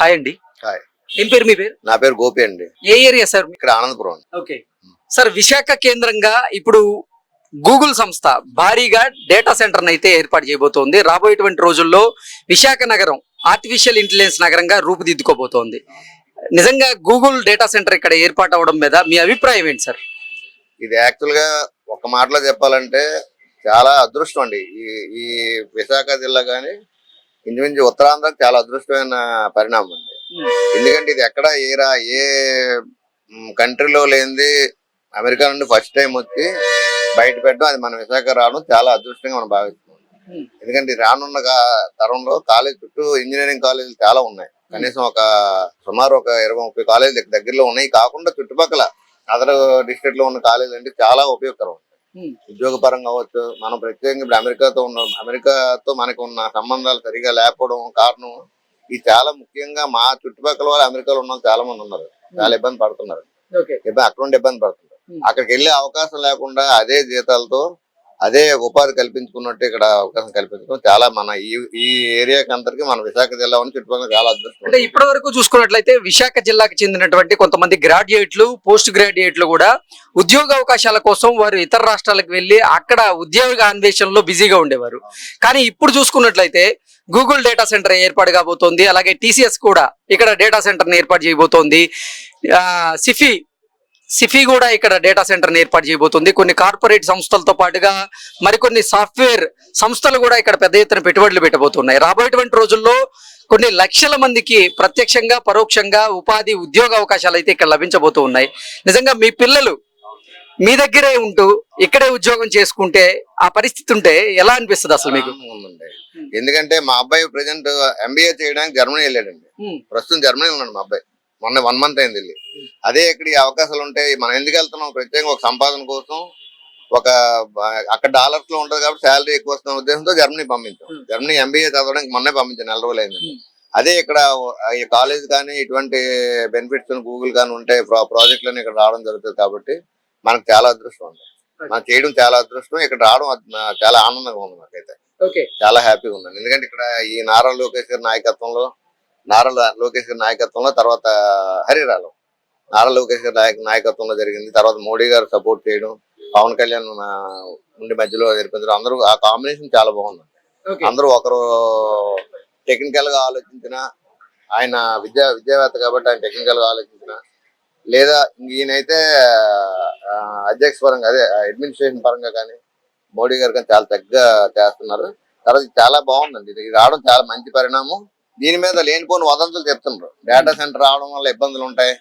Hi అండి. Hi. ఏం పేరు మీ పేరు? నా పేరు గోపి అండి. ఏ ఏరియా సార్? ఇక్కడ ఆనందపురం. ఓకే. సార్ విశాఖ కేంద్రంగా ఇప్పుడు గూగుల్ సంస్థ భారీగా డేటా సెంటర్ అయితే ఏర్పాటు చేయబోతోంది. రాబోయేటువంటి రోజుల్లో విశాఖ నగరం ఆర్టిఫిషియల్ ఇంటెలిజెన్స్ నగరంగా రూపుదిద్దుకోబోతోంది. నిజంగా గూగుల్ డేటా సెంటర్ ఇక్కడ ఏర్పాటు అవడం మీద మీ అభిప్రాయం ఏంటి సార్? ఇది యాక్చువల్గా ఒక మాటలో చెప్పాలంటే చాలా అదృష్టం అండి. ఈ ఈ విశాఖ జిల్లా కానీ ఇంచుమించు ఉత్తరాంధ్ర చాలా అదృష్టమైన పరిణామం అండి. ఎందుకంటే ఇది ఎక్కడ ఏ రా ఏ కంట్రీలో లేనిది అమెరికా నుండి ఫస్ట్ టైం వచ్చి బయట పెట్టడం అది మన విశాఖ రావడం చాలా అదృష్టంగా మనం భావిస్తున్నాం. ఎందుకంటే రానున్న తరంలో కాలేజ్ చుట్టూ ఇంజనీరింగ్ కాలేజీలు చాలా ఉన్నాయి. కనీసం ఒక సుమారు ఒక ఇరవై ముప్పై కాలేజీలు దగ్గరలో ఉన్నాయి. కాకుండా చుట్టుపక్కల అదర్ డిస్ట్రిక్ట్లో ఉన్న కాలేజీలు అంటే చాలా ఉపయోగకరం. ఉద్యోగ పరంగా అవ్వచ్చు మనం ప్రత్యేకంగా ఇప్పుడు అమెరికాతో ఉన్న. అమెరికాతో మనకు ఉన్న సంబంధాలు సరిగా లేకపోవడం కారణం ఇది చాలా ముఖ్యంగా మా చుట్టుపక్కల వాళ్ళు అమెరికాలో ఉన్న చాలా మంది ఉన్నారు. చాలా ఇబ్బంది పడుతున్నారు. ఇబ్బంది అక్కడ ఉండి ఇబ్బంది పడుతున్నారు. అక్కడికి వెళ్ళే అవకాశం లేకుండా అదే జీతాలతో అదే ఉపాధి కల్పించుకున్నట్టు ఇక్కడ అవకాశం కల్పించుకుని చాలా మన ఈ ఈ ఏరియాకి అందరికి మన విశాఖ జిల్లా ఉన్న చుట్టుపక్కల చాలా అదృష్టం అంటే ఇప్పటి వరకు చూసుకున్నట్లయితే విశాఖ జిల్లాకు చెందినటువంటి కొంతమంది గ్రాడ్యుయేట్లు పోస్ట్ గ్రాడ్యుయేట్లు కూడా ఉద్యోగ అవకాశాల కోసం వారు ఇతర రాష్ట్రాలకు వెళ్ళి అక్కడ ఉద్యోగ అన్వేషణలో బిజీగా ఉండేవారు. కానీ ఇప్పుడు చూసుకున్నట్లయితే గూగుల్ డేటా సెంటర్ ఏర్పాటు కాబోతోంది. అలాగే టీసీఎస్ కూడా ఇక్కడ డేటా సెంటర్ని ఏర్పాటు చేయబోతోంది. సిఫీ సిఫీ కూడా ఇక్కడ డేటా సెంటర్ని ఏర్పాటు చేయబోతుంది. కొన్ని కార్పొరేట్ సంస్థలతో పాటుగా మరికొన్ని సాఫ్ట్వేర్ సంస్థలు కూడా ఇక్కడ పెద్ద ఎత్తున పెట్టుబడులు పెట్టబోతున్నాయి. రాబోయేటువంటి రోజుల్లో కొన్ని లక్షల మందికి ప్రత్యక్షంగా పరోక్షంగా ఉపాధి ఉద్యోగ అవకాశాలు అయితే ఇక్కడ లభించబోతూ ఉన్నాయి. నిజంగా మీ పిల్లలు మీ దగ్గరే ఉంటూ ఇక్కడే ఉద్యోగం చేసుకుంటే ఆ పరిస్థితి ఉంటే ఎలా అనిపిస్తుంది అసలు మీకు? ఎందుకంటే మా అబ్బాయి ప్రజెంట్ ఎంబీఏ చేయడానికి జర్మనీ వెళ్ళాడండి. ప్రస్తుతం జర్మనీ ఉన్నాడు మా అబ్బాయి. మొన్న వన్ మంత్ అయింది వెళ్ళి అదే ఇక్కడ ఈ అవకాశాలు ఉంటాయి మనం ఎందుకు వెళ్తున్నాం? ప్రత్యేకంగా ఒక సంపాదన కోసం ఒక అక్కడ డాలర్స్లో ఉంటది కాబట్టి శాలరీ ఎక్కువ వస్తున్న ఉద్దేశంతో జర్మనీ పంపించాం. Hmm. జర్మనీ ఎంబీఏ చదవడానికి మొన్నే పంపించాను నెల రోజులు అయింది. Hmm. అదే ఇక్కడ ఈ కాలేజ్ కానీ ఇటువంటి బెనిఫిట్స్ గూగుల్ కానీ ఉంటాయి ప్రాజెక్టులను ఇక్కడ రావడం జరుగుతుంది కాబట్టి మనకు చాలా అదృష్టం ఉంది మనం చేయడం చాలా అదృష్టం ఇక్కడ రావడం చాలా ఆనందంగా ఉంది నాకైతే చాలా హ్యాపీగా ఉన్నాను ఎందుకంటే ఇక్కడ ఈ నారా లోకేష్ గారి నాయకత్వంలో నారా లోకేష్ గారి నాయకత్వంలో తర్వాత హరిరాలో. నారా లోకేష్ గారి నాయక నాయకత్వంలో జరిగింది. తర్వాత మోడీ గారు సపోర్ట్ చేయడం పవన్ కళ్యాణ్ ఉండి మధ్యలో జరిపించడం. అందరూ ఆ కాంబినేషన్ చాలా బాగుంది. అందరూ ఒకరు టెక్నికల్గా ఆలోచించిన ఆయన విద్యా విద్యావేత్త కాబట్టి ఆయన టెక్నికల్గా ఆలోచించిన లేదా ఈయనైతే అధ్యక్ష పరంగా అదే అడ్మినిస్ట్రేషన్ పరంగా కానీ మోడీ గారు కానీ చాలా తగ్గగా చేస్తున్నారు. తర్వాత చాలా బాగుందండి. ఇది రావడం చాలా మంచి పరిణామం. దీని మీద లేనిపోని వదంతులు చెప్తున్నారు డేటా సెంటర్ రావడం వల్ల ఇబ్బందులు ఉంటాయి.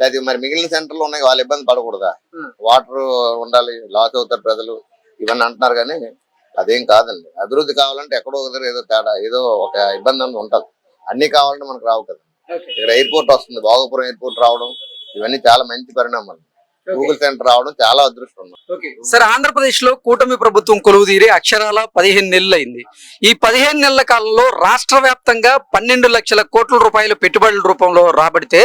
లేదా మరి మిగిలిన సెంటర్లు ఉన్నాయి వాళ్ళు ఇబ్బంది పడకూడదా. వాటర్ ఉండాలి లాస్ అవుతారు ప్రజలు ఇవన్నీ అంటున్నారు కానీ అదేం కాదండి. అభివృద్ధి కావాలంటే ఎక్కడో ఏదో తేడా ఏదో ఒక ఇబ్బంది అనేది ఉంటుంది. అన్ని కావాలంటే మనకు రావు కదా. ఇక్కడ ఎయిర్పోర్ట్ వస్తుంది భోగపురం ఎయిర్పోర్ట్ రావడం ఇవన్నీ చాలా మంచి పరిణామాలు. గూగుల్ సెంటర్ రావడం చాలా అదృష్టం. సార్ ఆంధ్రప్రదేశ్లో కూటమి ప్రభుత్వం కొలువు తీరి అక్షరాల పదిహేను నెలలు అయింది. ఈ పదిహేను నెలల కాలంలో రాష్ట్ర వ్యాప్తంగా పన్నెండు లక్షల కోట్ల రూపాయలు పెట్టుబడుల రూపంలో రాబడితే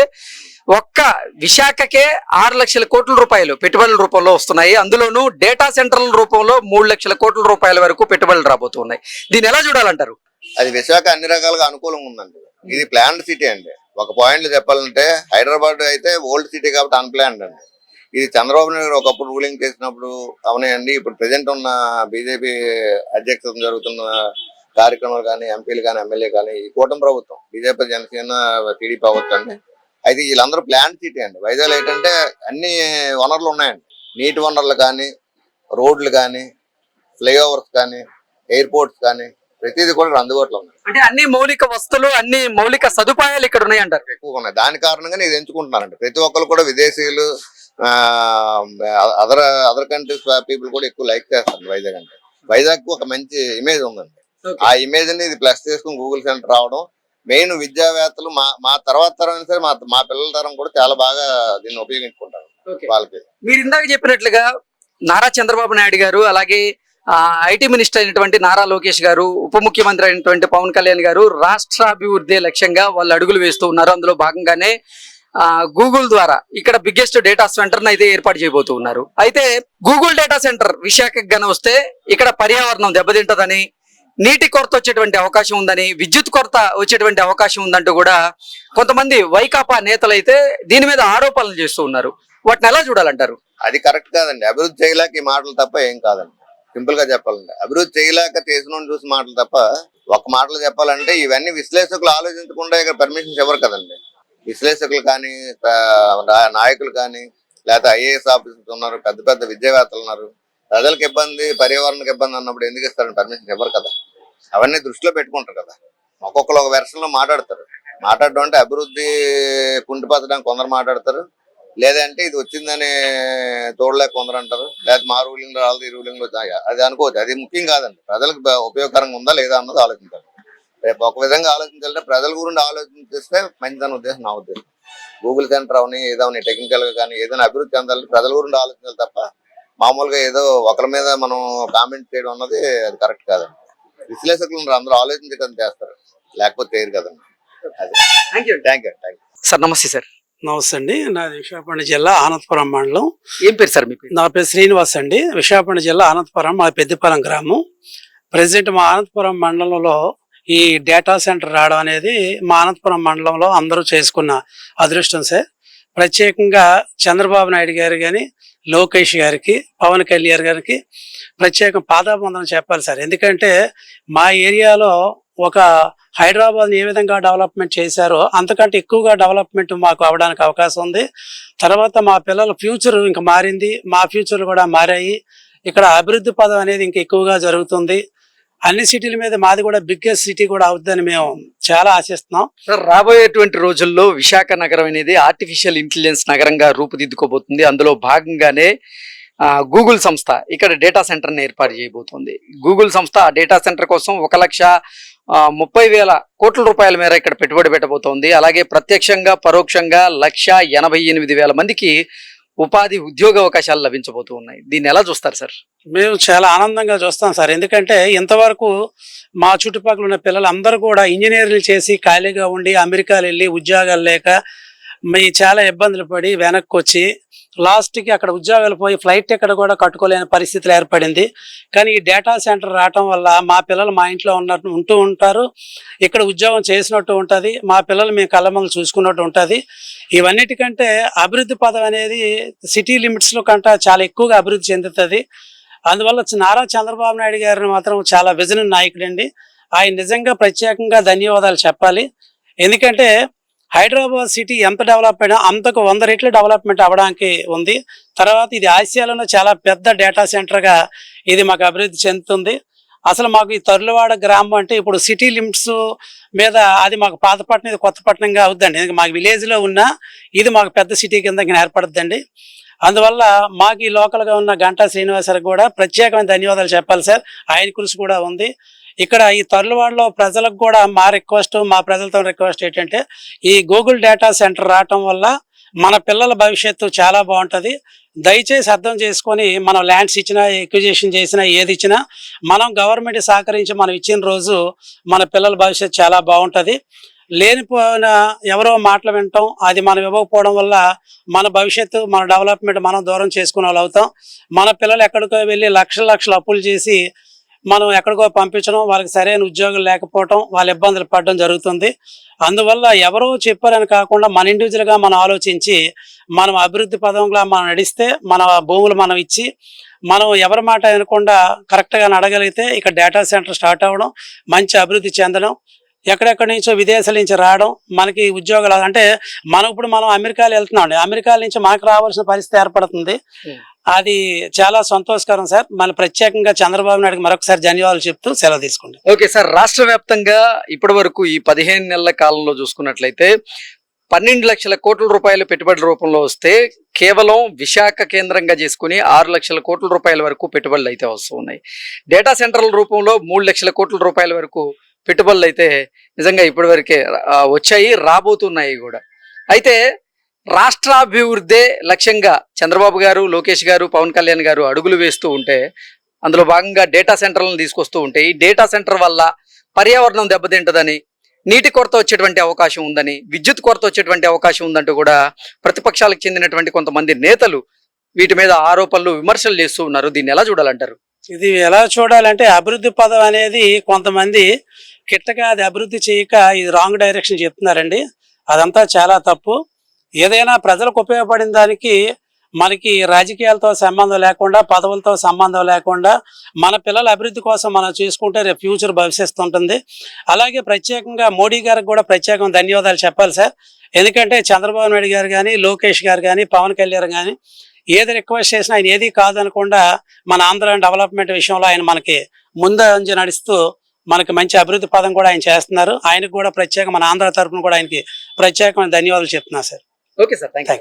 ఒక్క విశాఖకే ఆరు లక్షల కోట్ల రూపాయలు పెట్టుబడుల రూపంలో వస్తున్నాయి. అందులోనూ డేటా సెంటర్ల రూపంలో మూడు లక్షల కోట్ల రూపాయల వరకు పెట్టుబడులు రాబోతున్నాయి. దీన్ని ఎలా చూడాలంటారు? అది విశాఖ అన్ని రకాలుగా అనుకూలంగా ఉందండి. ఇది ప్లాన్డ్ సిటీ అండి. ఒక పాయింట్ చెప్పాలంటే హైదరాబాద్ అయితే ఓల్డ్ సిటీ కాబట్టి అన్ప్లాన్డ్ అండి. ఇది చంద్రబాబు నాయుడు ఒకప్పుడు రూలింగ్ చేసినప్పుడు అవునాయండి. ఇప్పుడు ప్రెసెంట్ ఉన్న బీజేపీ అధ్యక్షత జరుగుతున్న కార్యక్రమాలు కానీ ఎంపీలు కానీ ఎమ్మెల్యే కానీ ఈ కూటమి ప్రభుత్వం బీజేపీ జనసేన టీడీపీ అవ్వచ్చు అండి అయితే వీళ్ళందరూ ప్లాన్ సిటీ అండి. వైజాగ్ ఏంటంటే అన్ని వనరులు ఉన్నాయండి. నీటి వనరులు కానీ రోడ్లు కానీ ఫ్లైఓవర్స్ కానీ ఎయిర్పోర్ట్స్ కానీ ప్రతిదీ కూడా అందుబాటులో ఉంది అంటే అన్ని మౌలిక వస్తువులు అన్ని మౌలిక సదుపాయాలు ఇక్కడ ఉన్నాయి అంటారు ఎక్కువగా ఉన్నాయి. దాని కారణంగానే ఇది ఎంచుకుంటున్నారండి. ప్రతి ఒక్కరు కూడా విదేశీయులు అదర్ అదర్ కంట్రీస్ పీపుల్ కూడా ఎక్కువ లైక్ చేస్తారు వైజాగ్ అంటే. వైజాగ్కు ఒక మంచి ఇమేజ్ ఉందండి. ఆ ఇమేజ్ని ఇది ప్లస్ చేసుకుని గూగుల్ సెంటర్ రావడం. మెయిన్ విద్యావేత్తలు మా మా తర్వాత తరం సరే మా మా పిల్లల తరం కూడా చాలా బాగా దీన్ని ఉపయోగించుకుంటారు. వాళ్ళకి. మీరు ఇందాక చెప్పినట్లుగా నారా చంద్రబాబు నాయుడు గారు అలాగే ఐటీ మినిస్టర్ అయినటువంటి నారా లోకేష్ గారు ఉప ముఖ్యమంత్రి అయినటువంటి పవన్ కళ్యాణ్ గారు రాష్ట్రాభివృద్ధి లక్ష్యంగా వాళ్ళు అడుగులు వేస్తూ ఉన్నారు. అందులో భాగంగానే గూగుల్ ద్వారా ఇక్కడ బిగ్గెస్ట్ డేటా సెంటర్ అయితే ఏర్పాటు చేయబోతూ ఉన్నారు. అయితే గూగుల్ డేటా సెంటర్ విశాఖకు గాని వస్తే ఇక్కడ పర్యావరణం దెబ్బతింటదని నీటి కొరత వచ్చేటువంటి అవకాశం ఉందని విద్యుత్ కొరత వచ్చేటువంటి అవకాశం ఉందంటూ కూడా కొంతమంది వైకాపా నేతలు అయితే దీని మీద ఆరోపణలు చేస్తూ ఉన్నారు. వాటిని ఎలా చూడాలంటారు? అది కరెక్ట్ కాదండి. అభివృద్ధి చేయలేక ఈ మాటలు తప్ప ఏం కాదండి. సింపుల్గా చెప్పాలంటే అభివృద్ధి చేయలేక చేసిన చూసి మాటలు తప్ప ఒక మాటలు చెప్పాలంటే ఇవన్నీ విశ్లేషకులు ఆలోచించకుండా ఇక్కడ పర్మిషన్స్ ఎవరు కదండి. విశ్లేషకులు కానీ నాయకులు కానీ లేకపోతే ఐఏఎస్ ఆఫీసర్స్ ఉన్నారు పెద్ద పెద్ద విద్యావేత్తలు ఉన్నారు. ప్రజలకు ఇబ్బంది పర్యావరణకు ఇబ్బంది అన్నప్పుడు ఎందుకు ఇస్తారని పర్మిషన్ ఇవ్వరు కదా. అవన్నీ దృష్టిలో పెట్టుకుంటారు కదా. ఒక్కొక్కరు ఒక వెర్షన్లో మాట్లాడతారు. మాట్లాడడం అంటే అభివృద్ధి కుంటిపరచడానికి కొందరు మాట్లాడతారు. లేదంటే ఇది వచ్చిందని తోడలేక కొందరు అంటారు. లేదా మా రూలింగ్ రాలేదు ఈ రూలింగ్ అది అనుకోవచ్చు. అది ముఖ్యం కాదండి. ప్రజలకు ఉపయోగకరంగా ఉందా లేదా అన్నది ఆలోచించాలి. రేపు ఒక విధంగా ఆలోచించాలంటే ప్రజల గురించి ఆలోచిస్తే మంచిదని ఉద్దేశం నా ఉద్దేశం. గూగుల్ సెంటర్ అవని ఏదో టెక్నికల్గా కానీ ఏదైనా అభివృద్ధి చెందాలి ప్రజల గురించి ఆలోచించాలి తప్ప మామూలుగా ఏదో ఒకరి మీద మనం కామెంట్ చేయడం అన్నది అది కరెక్ట్ కాదండి. విశ్లేషకులు అందరూ ఆలోచించడం చేస్తారు. లేకపోతే చేయరు కదండి. Thank you thank you thank you sir నమస్తే సార్. నమస్తే అండి. నాది విశాఖపట్నం జిల్లా ఆనందపురం మండలం. ఏం పేరు సార్ మీ పేరు? నా పేరు శ్రీనివాస్ అండి. విశాఖపట్నం జిల్లా ఆనందపురం మా పెద్దపురం గ్రామం. ప్రజెంట్ మా ఆనందపురం మండలంలో ఈ డేటా సెంటర్ రావడం అనేది మా అనంతపురం మండలంలో అందరూ చేసుకున్న అదృష్టం సార్. ప్రత్యేకంగా చంద్రబాబు నాయుడు గారు కానీ లోకేష్ గారికి పవన్ కళ్యాణ్ గారికి ప్రత్యేక పాదాబంధనం చెప్పాలి సార్. ఎందుకంటే మా ఏరియాలో ఒక హైదరాబాద్ని ఏ విధంగా డెవలప్మెంట్ చేశారో అంతకంటే ఎక్కువగా డెవలప్మెంట్ మాకు అవడానికి అవకాశం ఉంది. తర్వాత మా పిల్లల ఫ్యూచర్ ఇంకా మారింది. మా ఫ్యూచర్ కూడా మారాయి. ఇక్కడ అభివృద్ధి పదం అనేది ఇంకా ఎక్కువగా జరుగుతుంది. అన్ని సిటీల మీద మాది కూడా బిగ్గెస్ట్ సిటీ కూడా అవుతుందని మేము చాలా ఆశిస్తున్నాం. సార్ రాబోయేటువంటి రోజుల్లో విశాఖ నగరం అనేది ఆర్టిఫిషియల్ ఇంటెలిజెన్స్ నగరంగా రూపుదిద్దుకోబోతుంది. అందులో భాగంగానే గూగుల్ సంస్థ ఇక్కడ డేటా సెంటర్ని ఏర్పాటు చేయబోతోంది. గూగుల్ సంస్థ ఆ డేటా సెంటర్ కోసం ఒక లక్ష ముప్పై వేల కోట్ల రూపాయల మేర ఇక్కడ పెట్టుబడి పెట్టబోతోంది. అలాగే ప్రత్యక్షంగా పరోక్షంగా లక్ష ఎనభై ఎనిమిది వేల మందికి ఉపాధి ఉద్యోగ అవకాశాలు లభించబోతూ ఉన్నాయి. దీన్ని ఎలా చూస్తారు సార్? మేము చాలా ఆనందంగా చూస్తాం సార్. ఎందుకంటే ఇంతవరకు మా చుట్టుపక్కల ఉన్న పిల్లలు అందరూ కూడా ఇంజనీర్లు చేసి ఖాళీగా ఉండి అమెరికాలు వెళ్ళి ఉద్యోగాలు లేక మీ చాలా ఇబ్బందులు పడి వెనక్కి వచ్చి లాస్ట్కి అక్కడ ఉద్యోగాలు పోయి ఫ్లైట్ ఎక్కడ కూడా కట్టుకోలేని పరిస్థితులు ఏర్పడింది. కానీ ఈ డేటా సెంటర్ రావటం వల్ల మా పిల్లలు మా ఇంట్లో ఉన్నట్టు ఉంటూ ఉంటారు. ఇక్కడ ఉద్యోగం చేసినట్టు ఉంటుంది. మా పిల్లలు మేము కళ్ళమలు చూసుకున్నట్టు ఉంటుంది. ఇవన్నిటికంటే అభివృద్ధి పదం అనేది సిటీ లిమిట్స్లో కంటే చాలా ఎక్కువగా అభివృద్ధి చెందుతుంది. అందువల్ల నారా చంద్రబాబు నాయుడు గారిని మాత్రం చాలా విజన నాయకుడండి. ఆయన నిజంగా ప్రత్యేకంగా ధన్యవాదాలు చెప్పాలి. ఎందుకంటే హైదరాబాద్ సిటీ ఎంత డెవలప్ అయినా అంతకు వంద రెట్లు డెవలప్మెంట్ అవ్వడానికి ఉంది. తర్వాత ఇది ఆసియాలోనే చాలా పెద్ద డేటా సెంటర్గా ఇది మాకు అభివృద్ధి చెందుతుంది. అసలు మాకు ఈ తరులవాడ గ్రామం అంటే ఇప్పుడు సిటీ లిమిట్స్ మీద అది మాకు పాతపట్నం ఇది కొత్తపట్నంగా అవుద్దండి. మాకు విలేజ్లో ఉన్న ఇది మాకు పెద్ద సిటీ కింద ఏర్పడుద్దండి. అందువల్ల మాకు ఈ లోకల్గా ఉన్న గంటా శ్రీనివాసరికి కూడా ప్రత్యేకమైన ధన్యవాదాలు చెప్పాలి సార్. ఆయన కృషి కూడా ఉంది. ఇక్కడ ఈ తరులవాడలో ప్రజలకు కూడా మా రిక్వెస్ట్ మా ప్రజలతో రిక్వెస్ట్ ఏంటంటే ఈ గూగుల్ డేటా సెంటర్ రావటం వల్ల మన పిల్లల భవిష్యత్తు చాలా బాగుంటుంది. దయచేసి అర్థం చేసుకొని మనం ల్యాండ్స్ ఇచ్చినా ఎక్విజిషన్ చేసినా ఏది ఇచ్చినా మనం గవర్నమెంట్ సహకరించి మనం ఇచ్చిన రోజు మన పిల్లల భవిష్యత్తు చాలా బాగుంటుంది. లేనిపోయిన ఎవరో మాటలు వినటం అది మనం ఇవ్వకపోవడం వల్ల మన భవిష్యత్తు మన డెవలప్మెంట్ మనం దూరం చేసుకునే వాళ్ళు అవుతాం. మన పిల్లలు ఎక్కడికో వెళ్ళి లక్షల లక్షలు అప్పులు చేసి మనం ఎక్కడికో పంపించడం వాళ్ళకి సరైన ఉద్యోగం లేకపోవడం వాళ్ళ ఇబ్బందులు పడడం జరుగుతుంది. అందువల్ల ఎవరో చెప్పారని కాకుండా మన ఇండివిజువల్గా మనం ఆలోచించి మనం అభివృద్ధి పదంగా మనం నడిస్తే మన భూములు మనం ఇచ్చి మనం ఎవరి మాట వినకుండా కరెక్ట్గా నడగలిగితే ఇక్కడ డేటా సెంటర్ స్టార్ట్ అవ్వడం మంచి అభివృద్ధి చెందడం ఎక్కడెక్కడి నుంచో విదేశాల నుంచి రావడం మనకి ఉద్యోగాలు అంటే మనం ఇప్పుడు మనం అమెరికాలో వెళ్తున్నాం అండి. అమెరికాల నుంచి మనకు రావాల్సిన పరిస్థితి ఏర్పడుతుంది. Hmm. అది చాలా సంతోషకరం సార్. మన ప్రత్యేకంగా చంద్రబాబు నాయుడుకి మరొకసారి ధన్యవాదాలు చెప్తూ సెలవు తీసుకుంటాం ఓకే సార్ రాష్ట్ర వ్యాప్తంగా ఇప్పటి వరకు ఈ పదిహేను నెలల కాలంలో చూసుకున్నట్లయితే పన్నెండు లక్షల కోట్ల రూపాయలు పెట్టుబడి రూపంలో వస్తే కేవలం విశాఖ కేంద్రంగా చేసుకుని ఆరు లక్షల కోట్ల రూపాయల వరకు పెట్టుబడులు అయితే వస్తూ ఉన్నాయి. డేటా సెంటర్ల రూపంలో మూడు లక్షల కోట్ల రూపాయల వరకు పెట్టుబడులు అయితే నిజంగా ఇప్పటివరకే వచ్చాయి రాబోతున్నాయి కూడా. అయితే రాష్ట్రాభివృద్ధే లక్ష్యంగా చంద్రబాబు గారు లోకేష్ గారు పవన్ కళ్యాణ్ గారు అడుగులు వేస్తూ ఉంటే అందులో భాగంగా డేటా సెంటర్లను తీసుకొస్తూ ఉంటే ఈ డేటా సెంటర్ వల్ల పర్యావరణం దెబ్బతింటదని నీటి కొరత వచ్చేటువంటి అవకాశం ఉందని విద్యుత్ కొరత వచ్చేటువంటి అవకాశం ఉందంటూ కూడా ప్రతిపక్షాలకు చెందినటువంటి కొంతమంది నేతలు వీటి మీద ఆరోపణలు విమర్శలు చేస్తూ ఉన్నారు. దీన్ని ఎలా చూడాలంటారు? ఇది ఎలా చూడాలంటే అభివృద్ధి పదం అనేది కొంతమంది కిట్టగా అది అభివృద్ధి చేయక ఇది రాంగ్ డైరెక్షన్ చెప్తున్నారండి. అదంతా చాలా తప్పు. ఏదైనా ప్రజలకు ఉపయోగపడిన దానికి మనకి రాజకీయాలతో సంబంధం లేకుండా పదవులతో సంబంధం లేకుండా మన పిల్లల అభివృద్ధి కోసం మనం చూసుకుంటే రేపు ఫ్యూచర్ భవిష్యత్తు ఉంటుంది. అలాగే ప్రత్యేకంగా మోడీ గారికి కూడా ప్రత్యేకంగా ధన్యవాదాలు చెప్పాలి సార్. ఎందుకంటే చంద్రబాబు నాయుడు గారు కానీ లోకేష్ గారు కానీ పవన్ కళ్యాణ్ కానీ ఏది రిక్వెస్ట్ చేసినా ఆయన ఏది కాదనకుండా మన ఆంధ్ర డెవలప్మెంట్ విషయంలో ఆయన మనకి ముందంజ నడుస్తూ మనకి మంచి అభివృద్ధి పదం కూడా ఆయన చేస్తున్నారు. ఆయనకు కూడా ప్రత్యేక మన ఆంధ్ర తరపున కూడా ఆయనకి ప్రత్యేకమైన ధన్యవాదాలు చెప్తున్నా సార్. Okay sir thank